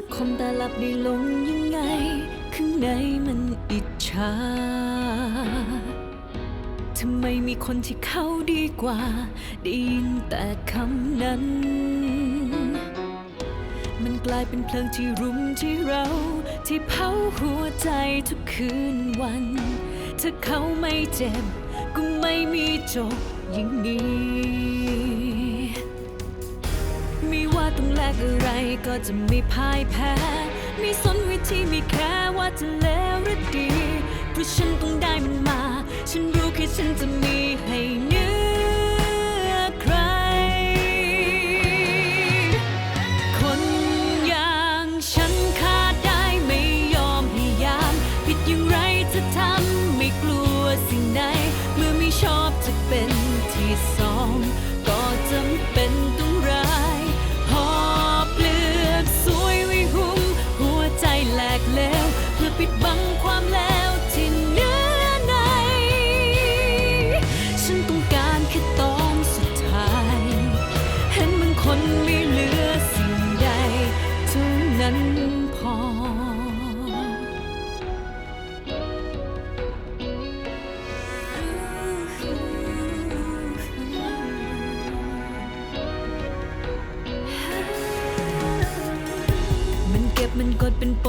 จะคมตาหลับได้ลงยังไง ข้างในมันอิจฉาทำไมมีคนที่เขาดีกว่า ได้ยินแต่คำนั้น มันกลายเป็นเพลิงที่รุมที่เรา ที่เผาหัวใจทุกคืนวัน ถ้าเขาไม่เจ็บ ก็ไม่มีจบอย่างนี้ ต้องแลกอะไรก็จะไม่พ่ายแพ้ ไม่สนวิธีไม่แค่ว่าจะแล้วหรือดี เพราะฉันต้องได้มันมา ฉันรู้แค่ฉันจะมีให้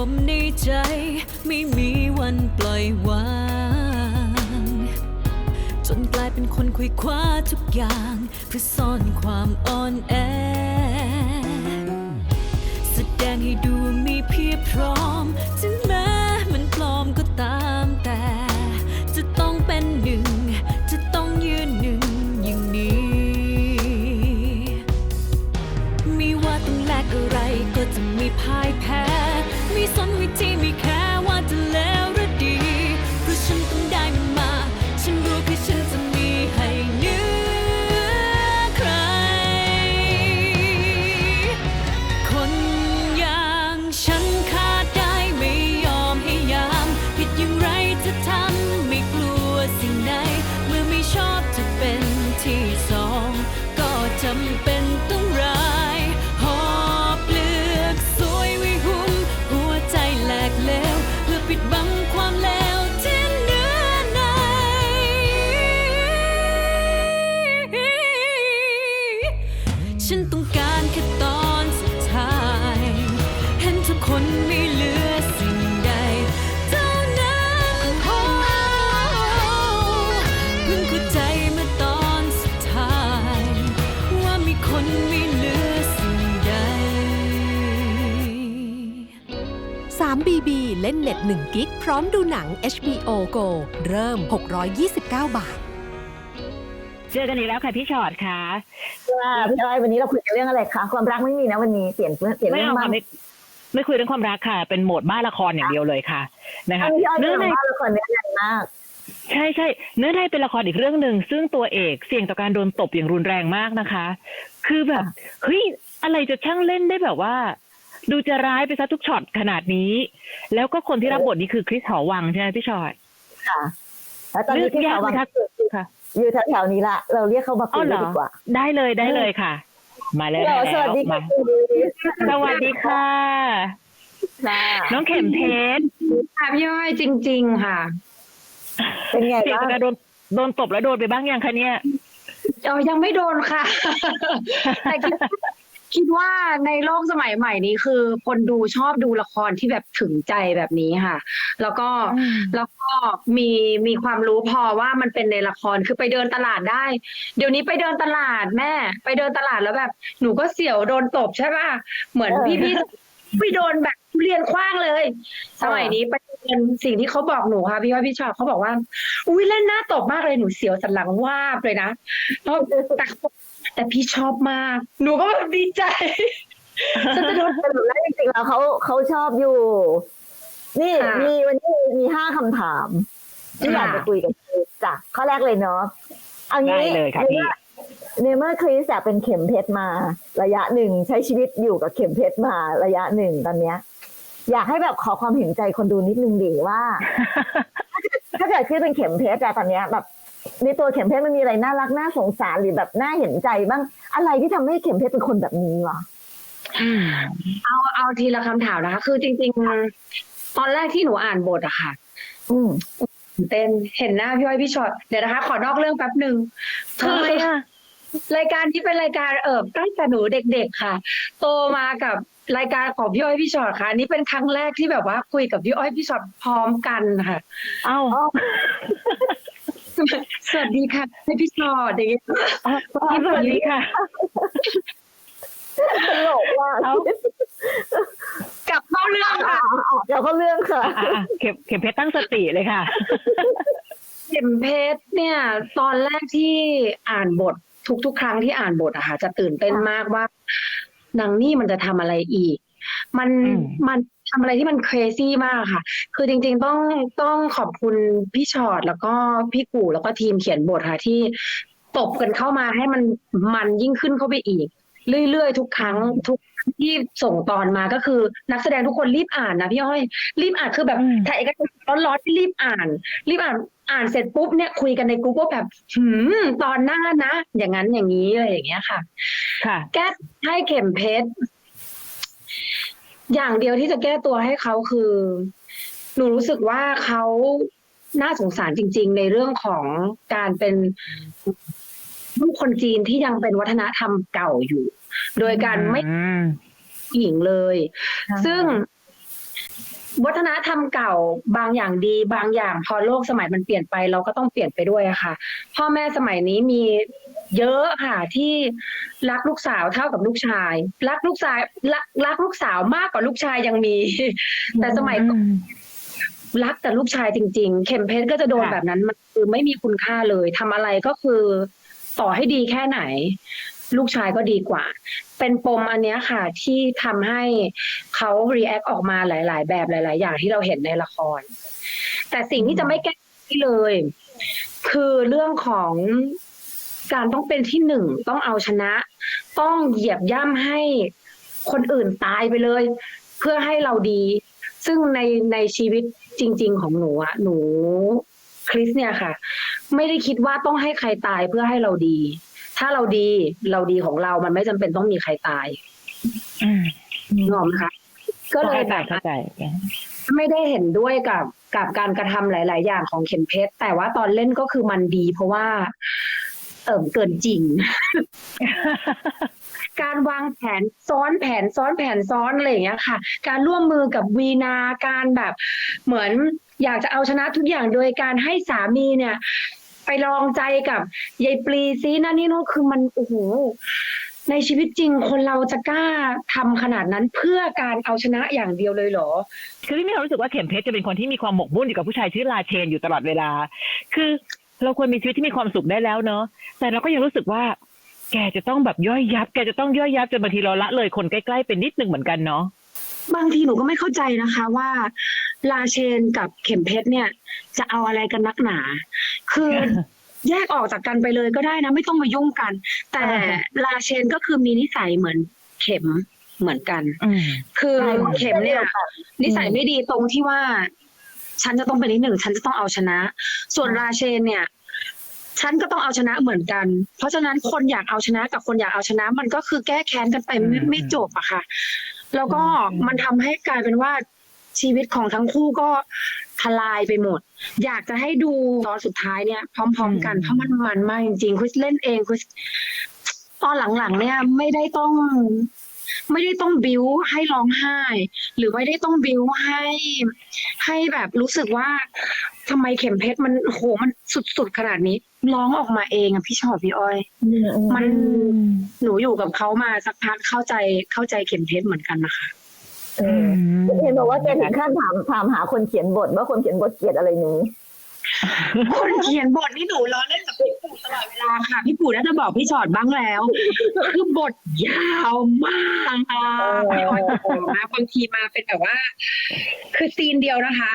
มในใจ ไม่มีวันปล่อยวาง จนกลายเป็นคนคุยคว้าทุกอย่าง เพื่อซ่อนความอ่อนแอ แสดงให้ดูมีเพียบพร้อมจึง ปิดบังความเล เล่นเน็ต1กิกพร้อมดูหนัง HBO Go เริ่ม 629 บาท เจอกันอีกแล้วค่ะพี่ชอดค่ะว่าพี่อ้อยวันนี้เราคุยกันเรื่องอะไรคะความรักไม่มีนะวันนี้เปลี่ยนเปลี่ยนไม่เรื่องเอาบ้าค่ะงไม่ไม่คุยเรื่องความรักค่ะ เป็นโหมดบ้านละครอย่างเดียวเลยค่ะนะคะพี่อ้อยเนื้เรื่อองในว่าละครเนื้อใหญ่มากใช่ใช่เนื้อในเป็นละครอีกเรื่องหนึ่งซึ่งตัวเอกเสี่ยงต่อการโดนตบอย่างรุนแรงมากนะคะ คือแบบเฮ้ยอะไรจะช่างเล่นได้แบบว่า ดูจะร้ายไปซะทุกช็อตขนาดนี้ แล้วก็คนที่รับบทนี้คือคริสหอวังใช่ไหมพี่ชอดค่ะแล้วตอนนี้เลือกที่ยากเขาไหมวังคะค่ะอยู่แถวๆนี้ละเราเรียกเขามาอ๋คุอยเหรเลยอดีกว่า ได้เลยได้เลยค่ะ มาเลยเดี๋ยวสวัสดีมาค่ะคุณดีสวัสดีค่ะค่ะน้องเข็มเพชรค่ะพี่อ้อยจริง ๆ ค่ะ เป็นไงเสี่ยงบ้างต่อการโดนโดนตบแล้วโดนไปบ้างยังคะเนี่ยเออยังไม่โดนค่ะ แต่คิด คิดว่าในโลกสมัยใหม่นี้คือคนดูชอบดูละครที่แบบถึงใจแบบนี้ค่ะ แล้วก็อืมแล้วก็มีมีความรู้พอว่ามันเป็นในละครคือไปเดินตลาดได้ เดี๋ยวนี้ไปเดินตลาดแม่ ไปเดินตลาดแล้วแบบ หนูก็เสียวโดนตบใช่ป่ะเหมือนพี่พี่ๆพี่โดนแบบทุเรียนคว้างเลย สมัยนี้ไปเรียนสิ่งที่เขาบอกหนูค่ะพี่ว่าพี่ชอบเขาบอกว่า อุ้ยเล่นหน้าตบมากเลยหนูเสียวสันหลังวาบเลยนะแล้วแต่ แต่พี่ชอบมาก หนูก็แบบดีใจฉันจะโดนสรุปแล้วจริงๆแล้วเขาเขาชอบอยู่ นี่ค่ะมีวันนี้มีห้าคำถาม ที่อยากค่ะ จะคุยกับคริสจ้ะข้อแรกเลยเนาะเอางี้ได้เลยค่ะพี่ ในเมื่อคริสอะเป็นเข็มเพชรมา ระยะหนึ่งใช้ชีวิตอยู่กับเข็มเพชรมาระยะหนึ่งตอนเนี้ย อยากให้แบบขอความเห็นใจคนดูนิดนึงดีว่า ถ้าเกิดคริสเป็นเข็มเพชรอะตอนเนี้ยแบบ ในตัวเข็มเพชรมันมีอะไรน่ารักน่าสงสารหรือแบบน่าเห็นใจบ้างอะไรที่ทำให้เข็มเพชรเป็นคนแบบนี้วะอืมเอาเอาทีละคำถามนะคะคือจริง ๆ ตอนแรกที่หนูอ่านบทอะค่ะ อืมตื่นเต้นเห็นหน้าพี่อ้อยพี่ชอตเดี๋ยวนะคะ ขอนอกเรื่องแป๊บหนึ่งคือทำไมอะรายการที่เป็นรายการเอิบตั้งแต่หนูเด็ก ๆ ค่ะ โตมากับรายการของพี่อ้อยพี่ชอตค่ะอันนี่เป็นครั้งแรกที่แบบว่าคุยกับพี่อ้อยพี่ชอตพร้อมกันค่ะ เอ้า สวัสดีค่ะพี่ชอตอย่างเงี้ยอ๋อสวัสดีค่ะตลกว่ะเอ้ากลับเข้าเรื่องค่ะเดี๋ยวก็เรื่องค่ะอะอะเข็มเข็มเพชรตั้งสติเลยค่ะ เข็มเพชรเนี่ย ตอนแรกที่อ่านบททุกๆ ครั้งที่อ่านบทอะค่ะ จะตื่นเต้นมากว่านางนี่มันจะทำอะไรอีก มันอืมมัน ทำอะไรที่มัน crazy มากค่ะ คือจริง ๆ ต้องต้องขอบคุณพี่ชอดแล้วก็พี่กู่แล้วก็ทีมเขียนบทค่ะที่ตบกันเข้ามาให้มันมันยิ่งขึ้นเข้าไปอีก เรื่อยๆ ทุกครั้งทุกครั้งที่ส่งตอนมาก็คือนักแสดงทุกคนรีบอ่านนะพี่อ้อย รีบอ่านคือแบบอืมถ่ายเอกสารร้อนๆที่รีบอ่าน รีบอ่านอ่านเสร็จปุ๊บเนี่ยคุยกันในกรุ๊ปว่าแบบหืมตอนหน้านะ อย่างนั้นอย่างนี้อะไรอย่างเงี้ยค่ะ ค่ะ แก้ให้เข็มเพชร อย่างเดียวที่จะแก้ตัวให้เขาคือ หนูรู้สึกว่าเขาน่าสงสารจริง ๆ ในเรื่องของการเป็นลูกคนจีนที่ยังเป็นวัฒนธรรมเก่าอยู่ โดยการไม่อืมผู้หญิงเลย ซึ่งวัฒนธรรมเก่าบางอย่างดี บางอย่างพอโลกสมัยมันเปลี่ยนไป เราก็ต้องเปลี่ยนไปด้วยอะค่ะ พ่อแม่สมัยนี้มี เยอะค่ะที่รักลูกสาวเท่ากับลูกชาย รักลูกชายรักรักลูกสาวมากกว่าลูกชายยังมี แต่สมัยก่อนรักแต่ลูกชายจริง ๆ เข็มเพชรก็จะโดนค่ะแบบนั้นมันคือไม่มีคุณค่าเลยทำอะไรก็คือต่อให้ดีแค่ไหน ลูกชายก็ดีกว่า เป็นปมอันเนี้ยค่ะ ที่ทำให้เขารีแอคออกมาหลาย ๆ แบบหลาย ๆ อย่างที่เราเห็นในละคร แต่สิ่งที่จะไม่แก้ที่เลย คือเรื่องของ การต้องเป็นที่หนึ่งต้องเอาชนะ ต้องเหยียบย่ำให้คนอื่นตายไปเลย เพื่อให้เราดี ซึ่งในในชีวิตจริง ๆ ของหนูอะหนูคริสเนี่ยค่ะ ไม่ได้คิดว่าต้องให้ใครตายเพื่อให้เราดี ถ้าเราดีเราดีของเรามันไม่จำเป็นต้องมีใครตายอืมนึกออกไหมคะก็เลยเข้าใจแบบเข้าใจไม่ได้เห็นด้วยกับกับการกระทำหลาย ๆ อย่างของเข็มเพชรแต่ว่าตอนเล่นก็คือมันดี เพราะว่า เอิ่มเกินจริง การวางแผนซ้อนแผนซ้อนแผนซ้อนอะไรอย่างเงี้ยค่ะ การร่วมมือกับวีนาการแบบเหมือนอยากจะเอาชนะทุกอย่างโดยการให้สามีเนี่ย ไปลองใจกับยายปลีซีนั่นนี่โน่นคือมันโอ้โหในชีวิตจริงคนเราจะกล้าทำขนาดนั้นเพื่อการเอาชนะอย่างเดียวเลยเหรอ คือพี่มีความรู้สึกว่าเข็มเพชรจะเป็นคนที่มีความหมกมุ่นอยู่กับผู้ชายชื่อลาเชนอยู่ตลอดเวลา คือ เราควรมีชีวิตที่มีความสุขได้แล้วเนอะแต่เราก็ยังรู้สึกว่า แกจะต้องแบบย่อยยับ แกจะต้องย่อยยับจนบางทีเราละเลยคนใกล้ๆเป็นนิดนึงเหมือนกันเนาะบางทีหนูก็ไม่เข้าใจนะคะว่าลาเชนกับเข็มเพชรเนี่ย จะเอาอะไรกันนักหนา คือแยกออกจากกันไปเลยก็ได้นะ ไม่ต้องมายุ่งกัน แต่อ่าลาเชนก็คือมีนิสัยเหมือนเข็มเหมือนกันอืมคือใช่เข็มเนี่ยนิสัยไม่ดีตรงที่ว่า ฉันจะต้องเป็นที่หนึ่งฉันจะต้องเอาชนะ ส่วนราเชนเนี่ย ฉันก็ต้องเอาชนะเหมือนกัน เพราะฉะนั้นคนอยากเอาชนะกับคนอยากเอาชนะ มันก็คือแก้แค้นกันไปไม่อืมไม่จบอะค่ะ แล้วก็อืมมันทำให้กลายเป็นว่าชีวิตของทั้งคู่ก็ทลายไปหมด อยากจะให้ดูตอนสุดท้ายเนี่ย พร้อม ๆ กันเพราะมันมันมากจริงๆคุยเล่นเองคุยตอนหลังๆเนี่ยไม่ได้ต้อง ไม่ได้ต้องบิวให้ร้องไห้ หรือไม่ได้ต้องบิวให้ ให้แบบรู้สึกว่าทำไมเข็มเพชรมันโหมันสุดๆขนาดนี้ ร้องออกมาเองอะพี่ชอตพี่อ้อย มันหนูอยู่กับเขามาสักพักเข้าใจเข้าใจเข็มเพชรเหมือนกันนะคะเออเห็นบอกว่าแกถึงขั้นถามถามหาคนเขียนบทว่าคนเขียนบทเกลียดอะไรหนู คนเขียนบทนี่หนูล้อเล่นกับพี่ปู่ตลอดเวลาค่ะพี่ปู่น่าจะบอกพี่ชอตบ้างแล้ว คือบทยาวมากอะพี่อ้อยบอกนะบางทีมาเป็นแบบว่า คือซีนเดียวนะคะ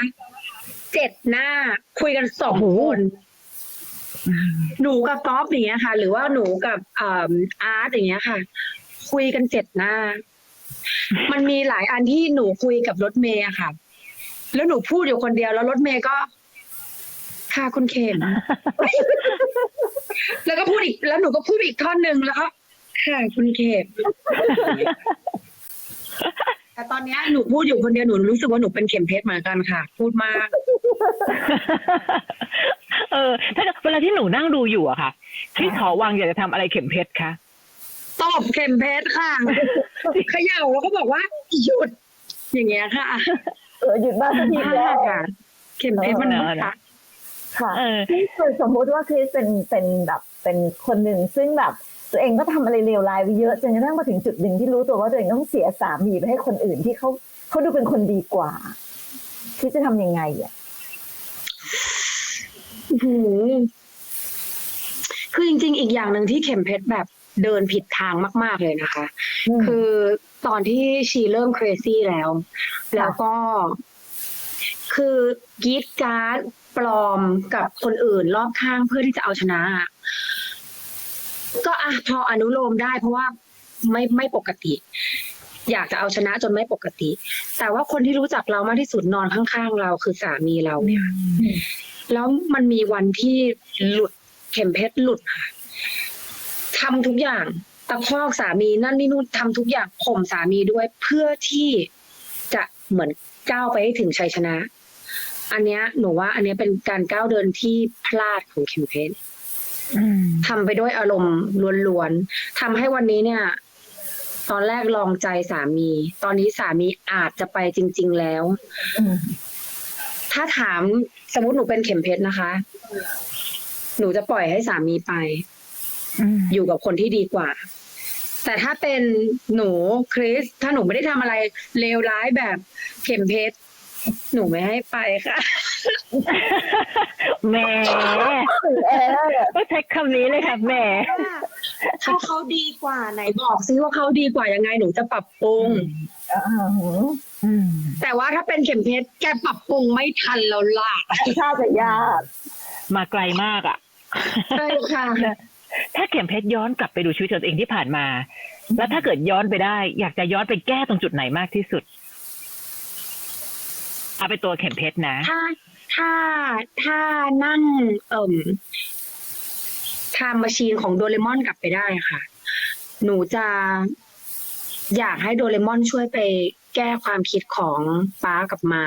เจ็ดหน้าคุยกันสองคนหนูกับก๊อฟอย่างเงี้ยค่ะ หรือว่าหนูกับอ่าอาร์ตอย่างเงี้ยค่ะ คุยกันเจ็ดหน้า มันมีหลายอันที่หนูคุยกับรถเมย์อะค่ะ แล้วหนูพูดอยู่คนเดียวแล้วรถเมย์ก็ ค่ะคุณเคนแล้วก็พูดอีกแล้วหนูก็พูดอีกท่อนหนึ่งแล้วก็ค่ะคุณเคนแต่ตอนเนี้ยหนูพูดอยู่คนเดียวหนูรู้สึกว่าหนูเป็นเข็มเพชรเหมือนกันค่ะ พูดมาก เออ ถ้าเวลาที่หนูนั่งดูอยู่อะค่ะที่หอวังอยากจะทำอะไรเข็มเพชรคะตอบเข็มเพชรค่ะเขย่าแล้วก็บอกว่าหยุด อย่างเงี้ยค่ะ เออหยุดบ้างสักทีมแล้าวกค่ะ เข็มเพชรมันเออมากค่ะ ค่ะเออที่เคยสมมุติว่าคริสเป็นเป็นแบบเป็นคนหนึ่งซึ่งแบบตัวเองก็ทำอะไรเลวร้ายไปเยอะจนกระทั่งมาถึงจุดหนึ่งที่รู้ตัวว่าตัวเองต้องเสียสามีไปให้คนอื่นที่เขาเขาดูเป็นคนดีกว่าคริสจะทำยังไงอะอื้อหือคือจริง ๆ อีกอย่างหนึ่งที่เข็มเพชรแบบเดินผิดทางมาก ๆ เลยนะคะอืมคือตอนที่ชีเริ่ม crazy แล้ว แล้วก็คือกรีดการ์ด ปลอมกับคนอื่นรอบข้างเพื่อที่จะเอาชนะอะก็อะพออนุโลมได้ เพราะว่าไม่ไม่ปกติ อยากจะเอาชนะจนไม่ปกติ แต่ว่าคนที่รู้จักเรามากที่สุดนอนข้างๆเราคือสามีเราเนี่ยแล้วมันมีวันที่หลุดเข็มเพชรหลุดค่ะทำทุกอย่างตะคอกสามีนั่นนี่นู่นทำทุกอย่างข่มสามีด้วยเพื่อที่จะเหมือนก้าวไปให้ถึงชัยชนะ อันเนี้ยหนูว่า อันเนี้ยเป็นการก้าวเดินที่พลาดของเข็มเพชรอืมทำไปด้วยอารมณ์ล้วนๆทำให้วันนี้เนี่ย ตอนแรกลองใจสามี ตอนนี้สามีอาจจะไปจริง ๆแล้วอืมถ้าถามสมมติหนูเป็นเข็มเพชรนะคะ หนูจะปล่อยให้สามีไปอืมอยู่กับคนที่ดีกว่า แต่ถ้าเป็นหนูคริส ถ้าหนูไม่ได้ทำอะไรเลวร้ายแบบเข็มเพชร หนูไม่ให้ไปค่ะ แหมเออก็ใช้คำนี้เลยค่ะแหมถ้าเขาดีกว่าไหนบอกซิว่าเขาดีกว่ายังไงหนูจะปรับปรุงอ่าอืมแต่ว่าถ้าเป็นเข็มเพชรแกปรับปรุงไม่ทันแล้วล่ะถ้าจะยากมาไกลมากอะใช่ค่ะถ้าเข็มเพชรย้อนกลับไปดูชีวิตตัวเองที่ผ่านมา แล้วถ้าเกิดย้อนไปได้ อยากจะย้อนไปแก้ตรงจุดไหนมากที่สุด เอาไปนตัวเข็มเพชรนะ ถ้าถ้าถ้านั่ง เอ่มทำมาชีนของโดเรมอนกลับไปได้ค่ะ หนูจะอยากให้โดเรมอนช่วยไปแก้ความคิดของป้ากับมา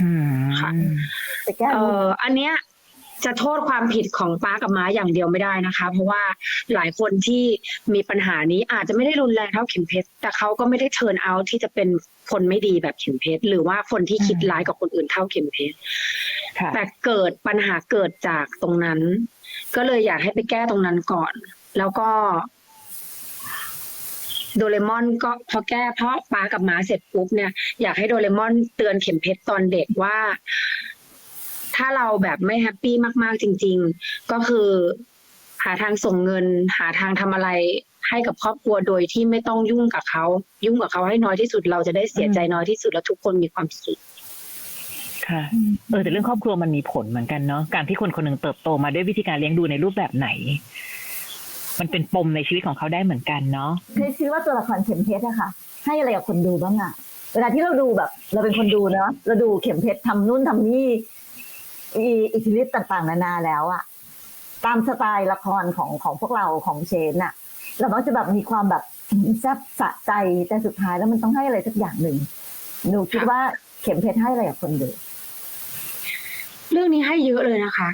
อืมค่ะจะแก้เอ่ออันเนี้ย จะโทษความผิดของป้ากับม้าอย่างเดียวไม่ได้นะคะ เพราะว่าหลายคนที่มีปัญหานี้อาจจะไม่ได้รุนแรงเท่าเข็มเพชรแต่เขาก็ไม่ได้เทิร์นเอาที่จะเป็นคนไม่ดีแบบเข็มเพชรหรือว่าคนที่คิดร้ายกับคนอื่นเท่าเข็มเพชรค่ะแต่เกิดปัญหาเกิดจากตรงนั้น ก็เลยอยากให้ไปแก้ตรงนั้นก่อน แล้วก็โดเรมอนก็พอแก้เพราะป้ากับม้าเสร็จปุ๊บเนี่ยอยากให้โดเรมอนเตือนเข็มเพชรตอนเด็กว่า ถ้าเราแบบไม่แฮปปี้มาก ๆ จริง ๆ ก็คือ หาทางส่งเงิน หาทางทำอะไรให้กับครอบครัวโดยที่ไม่ต้องยุ่งกับเขา ยุ่งกับเขาให้น้อยที่สุดเราจะได้เสียใจน้อยที่สุดแล้วทุกคนมีความสุขค่ะเออแต่เรื่องครอบครัวมันมีผลเหมือนกันเนาะการที่คนคนหนึ่งเติบโตมาด้วยวิธีการเลี้ยงดูในรูปแบบไหน มันเป็นปมในชีวิตของเขาได้เหมือนกันเนาะคริสคิดว่าตัวละครเข็มเพชรอะค่ะ ให้อะไรกับคนดูบ้างอะเวลาที่เราดูแบบ เราเป็นคนดูเนาะเราดูเข็มเพชรทำนู่นทำนี่ อีอิทธิฤทธิ์ต่างๆ นานาแล้วอะตามสไตล์ละครของของพวกเราของเชนอะเรามักจะแบบมีความแบบแซ่บสะใจแต่สุดท้ายแล้วมันต้องให้อะไรสักอย่างหนึ่งหนูคิดว่าเข็มเพชรให้อะไรกับคนดูเรื่องนี้ให้เยอะเลยนะคะ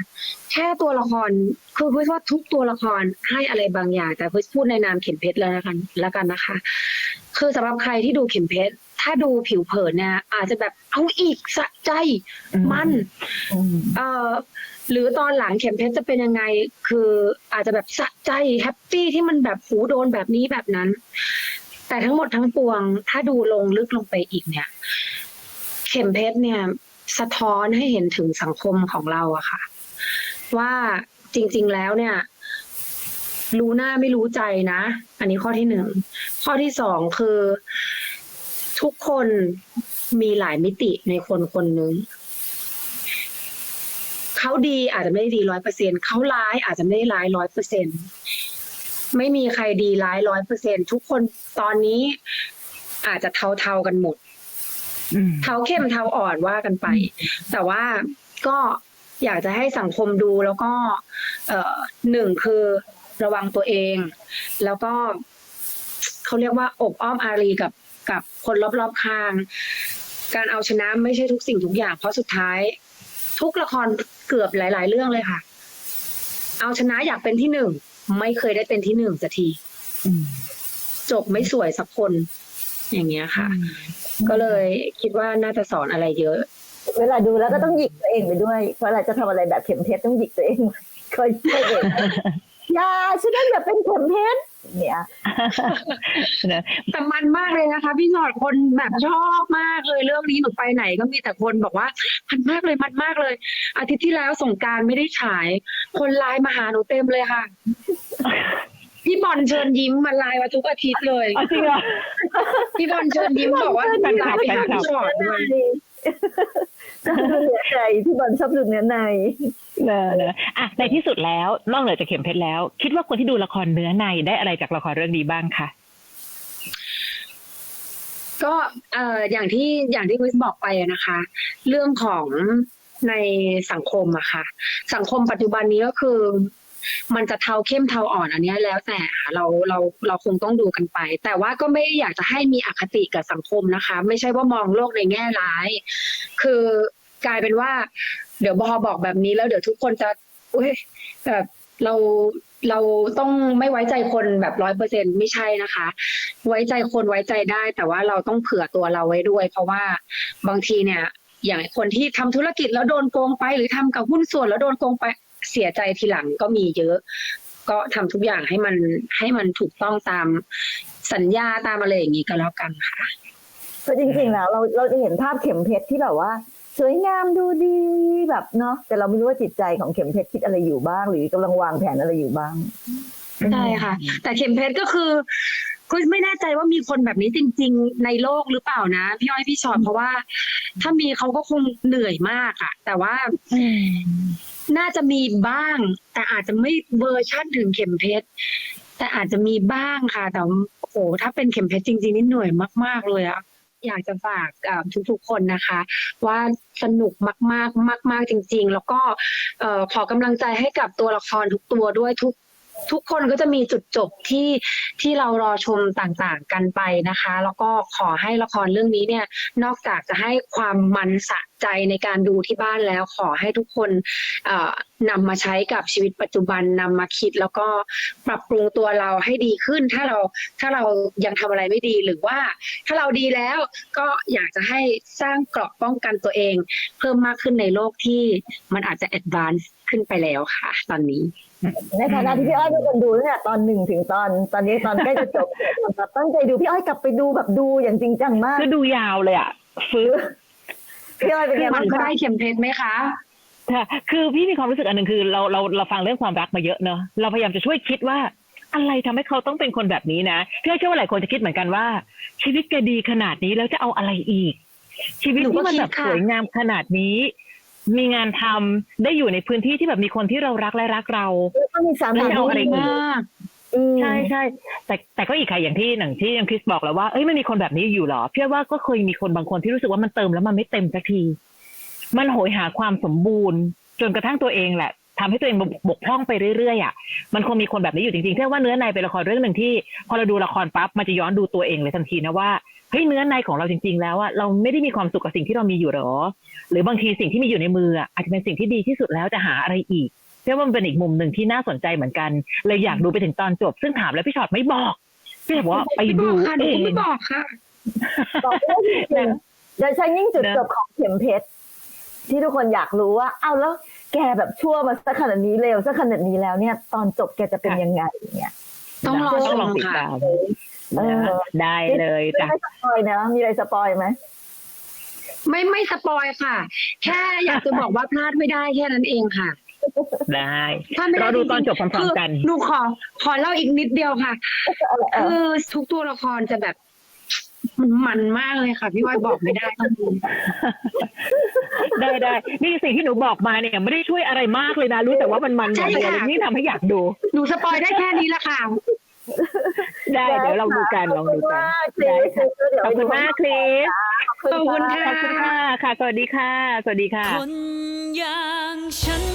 แค่ตัวละครคือพูดว่าทุกตัวละครให้อะไรบางอย่าง แต่พูดพูดในนามเข็มเพชรแล้วกันแล้วกันนะคะ คือสำหรับใครที่ดูเข็มเพชร ถ้าดูผิวเผินเนี่ยอาจจะแบบเอาอีกสะใจอืมมันอืมเอ่อหรือตอนหลังเข็มเพชรจะเป็นยังไง คืออาจจะแบบสะใจแฮปปี้ที่มันแบบหูโดนแบบนี้แบบนั้น แต่ทั้งหมดทั้งปวง ถ้าดูลงลึกลงไปอีกเนี่ย เข็มเพชรเนี่ย สะท้อนให้เห็นถึงสังคมของเราอะค่ะ ว่าจริง ๆแล้วเนี่ยรู้หน้าไม่รู้ใจนะ อันนี้ข้อที่หนึ่ง ข้อที่สองคือ ทุกคนมีหลายมิติในคนคนหนึ่งเขาดีอาจจะไม่ได้ดีร้อยเปอร์เซ็นเขาร้ายอาจจะไม่ได้ร้ายร้อยเปอร์เซ็นไม่มีใครดีร้ายร้อยเปอร์เซ็นทุกคนตอนนี้อาจจะเท่าๆกันหมดอืมเท้าเข้มเท้าอ่อนว่ากันไป แต่ว่าก็อยากจะให้สังคมดูแล้วก็เอ่อหนึ่งคือระวังตัวเอง แล้วก็เขาเรียกว่าอบอ้อมอารีกับ กับคนรอบๆข้าง การเอาชนะไม่ใช่ทุกสิ่งทุกอย่าง เพราะสุดท้าย ทุกละครเกือบหลาย ๆ เรื่องเลยค่ะ เอาชนะอยากเป็นที่หนึ่งไม่เคยได้เป็นที่หนึ่งสักทีจบไม่สวยสักคน อย่างเงี้ยค่ะ ก็เลยคิดว่าน่าจะสอนอะไรเยอะ เวลาดูแล้วก็ต้องหยิกตัวเองไปด้วยเวลาจะทำอะไรแบบเข็มเพชรต้องหยิกตัวเองเคยเคยเห็นอย่าฉันอย่าเป็นเข็มเพชร เนี่ยนะแต่มันมากเลยนะคะ พี่หนอดคนแบบชอบมากเลยเรื่องนี้หนูไปไหนก็มีแต่คนบอกว่ามันมากเลยมันมากเลย อาทิตย์ที่แล้วสงกรารไม่ได้ฉาย คนไลน์มาหาหนูเต็มเลยค่ะ พี่บอลเชิญยิ้มมาไลน์มาทุกอาทิตย์เลยเอาจริงเหรอพี่บอลเชิญยิ้มบอกว่าแฟนไลคลับน์ไปหาแฟนคลับพี่ชอดด้วยชอบดูเนื้อ ในที่บอลชอบดูเนื้อในเนอะเนอะอะในที่สุดแล้วนอกเหนือจากเข็มเพชรแล้ว คิดว่าคนที่ดูละครเนื้อในได้อะไรจากละครเรื่องนี้บ้างคะก็เอ่ออย่างที่อย่างที่คริสบอกไปอะนะคะ เรื่องของในสังคมอะค่ะ สังคมปัจจุบันนี้ก็คือ มันจะเทาเข้มเทาอ่อนอันเนี้ยแล้วแต่เราเราเราคงต้องดูกันไป แต่ว่าก็ไม่อยากจะให้มีอคติกับสังคมนะคะ ไม่ใช่ว่ามองโลกในแง่ร้าย คือ กลายเป็นว่า เดี๋ยวบอบอกแบบนี้แล้วเดี๋ยวทุกคนจะอุ้ยแบบเราเราต้องไม่ไว้ใจคนแบบร้อยเปอร์เซ็นไม่ใช่นะคะ ไว้ใจคนไว้ใจได้ แต่ว่าเราต้องเผื่อตัวเราไว้ด้วย เพราะว่าบางทีเนี่ย อย่างคนที่ทำธุรกิจแล้วโดนโกงไป หรือทำกับหุ้นส่วนแล้วโดนโกงไปเสียใจทีหลังก็มีเยอะ ก็ทำทุกอย่างให้มันให้มันถูกต้องตามสัญญาตามอะไรอย่างนี้ก็แล้วกันค่ะก็จริงๆแล้วเราเราจะเห็นภาพเข็มเพชรที่แบบว่า สวยงามดูดีแบบเนาะแต่เราไม่รู้ว่าจิตใจของเข็มเพชรคิดอะไรอยู่บ้าง หรือกำลังวางแผนอะไรอยู่บ้างใช่ค่ะ แต่เข็มเพชรก็คือก็ไม่แน่ใจว่ามีคนแบบนี้จริง ๆ ในโลกหรือเปล่านะ พี่อ้อยพี่ชอตเพราะว่า ถ้ามีเขาก็คงเหนื่อยมากอะแต่ว่าน่าจะมีบ้าง แต่อาจจะไม่เวอร์ชั่นถึงเข็มเพชรแต่อาจจะมีบ้างค่ะ แต่โอ้โหถ้าเป็นเข็มเพชรจริงๆนี่เหนื่อยมาก ๆ เลยอะ อยากจะฝากทุกๆคนนะคะ ว่าสนุกมากๆ มาก ๆจริง ๆ แล้วก็ขอกำลังใจให้กับตัวละครทุกตัวด้วยทุก ทุกคนก็จะมีจุดจบที่ที่เรารอชมต่างๆกันไปนะคะ แล้วก็ขอให้ละครเรื่องนี้เนี่ยนอกจากจะให้ความมันสะใจในการดูที่บ้านแล้วขอให้ทุกคนเอ่อนำมาใช้กับชีวิตปัจจุบันนำมาคิด แล้วก็ปรับปรุงตัวเราให้ดีขึ้น ถ้าเราถ้าเรายังทำอะไรไม่ดีหรือว่า ถ้าเราดีแล้วก็อยากจะให้สร้างเกราะป้องกันตัวเอง เพิ่มมากขึ้นในโลกที่มันอาจจะแอดวานซ์ขึ้นไปแล้วค่ะ ตอนนี้ ในฐานะที่พี่อ้อยเป็นคนดูเนี่ยตอนหนึ่งถึงตอน ตอนนี้ตอนใกล้จะจบแบบตั้งใจดูพี่อ้อยกลับไปดูแบบดูอย่างจริงจังมากคือดูยาวเลยอะฟื้นพี่อ้อยเป็นคืไงอมับ้านงก็คะได้เข็มเพชรไหมคะค่ะคือพี่มีความรู้สึกอันหนึ่งคือเราเราเราฟังเรื่องความรักมาเยอะเนอะเราพยายามจะช่วยคิดว่า อะไรทำให้เขาต้องเป็นคนแบบนี้นะพี่อ้อยเชื่อว่าหลายคนจะคิดเหมือนกันว่า ชีวิตแกดีขนาดนี้แล้วจะเอาอะไรอีก ชีวิตหนูก็ที่มันแบบคิดค่ะสวยงามขนาดนี้ มีงานทำได้อยู่ในพื้นที่ที่แบบมีคนที่เรารักและรักเราแล้วก็มีสามีแล้วจะเอาอะไรมากอืมใช่ใช่แต่แต่ก็อีกค่ะอย่างที่หนังที่ยังคริสบอกแล้วว่าเอ้ยมันมีคนแบบนี้อยู่เหรอเพี่อว่าก็เคยมีคนบางคนที่รู้สึกว่ามันเติมแล้วมันไม่เต็มสักที มันโหยหาความสมบูรณ์ จนกระทั่งตัวเองแหละทำให้ตัวเองบกพร่องไปเรื่อยๆอะมันคงมีคนแบบนี้อยู่จริงๆเพี่อว่าเนื้อในเป็นละครเรื่องหนึ่งที่ พอเราดูละครปั๊บมันจะย้อนดูตัวเองเลยทันทีนะว่า เฮ้ยเนื้อในของเราจริง ๆ แล้วอะเราไม่ได้มีความสุขกับสิ่งที่เรามีอยู่หรอ หรือบางทีสิ่งที่มีอยู่ในมืออะอาจจะเป็นสิ่งที่ดีที่สุดแล้วจะหาอะไรอีกเพี่อว่ามันเป็นอีกมุมหนึ่งที่น่าสนใจเหมือนกัน เลยอยากดูไปถึงตอนจบ ซึ่งถามแล้วพี่ชอตไม่บอกพี่บอกว่าไปไม่บดูอกค่ะหนูเอก็งไม่บอกค่ะบอกได้จริงๆโดยใช้ยิ่งจุดนะจบของเข็มเพชรที่ทุกคนอยากรู้ว่า เอ้าแล้วแกแบบชั่วมาสักขนาดนี้เร็วสักขนาดนี้แล้วเนี่ย ตอนจบแกจะเป็นยังไงเนี่ยต้องรอต้องลองชมติดค่ะตามเออนะ ได้เลยจ้ะไม่สปอยนะมีอะไรสปอยไหมไม่ไม่สปอยค่ะ แค่อยากจะบอกว่าพลาดไม่ได้แค่นั้นเองค่ะ ได้พลาดไม่ได้รอดูจริงๆตอนจบพร้อมๆกันคืหนูขอ ขอเล่าอีกนิดเดียวค่ะเออคือทุกตัวละครจะแบบมันมันมากเลยค่ะ พี่ว่ายบอกไม่ได้ต้องดูได้ได้นี่สิ่งที่หนูบอกมาเนี่ยไม่ได้ช่วยอะไรมากเลยนะ รู้แต่ว่ามันมันใช่อย่างเดียวค่ะเลยนี่ทำให้อยากดู หนูสปอยได้แค่นี้ละค่ะ ได้เดี๋ยวลองดูกันลองดูกันได้ได้ค่ะค่ะขอบคุณมากคริสขอบคุณค่ะขอบคุณค่ะ ค่ะ สวัสดีค่ะ สวัสดีค่ะคนอย่างฉัน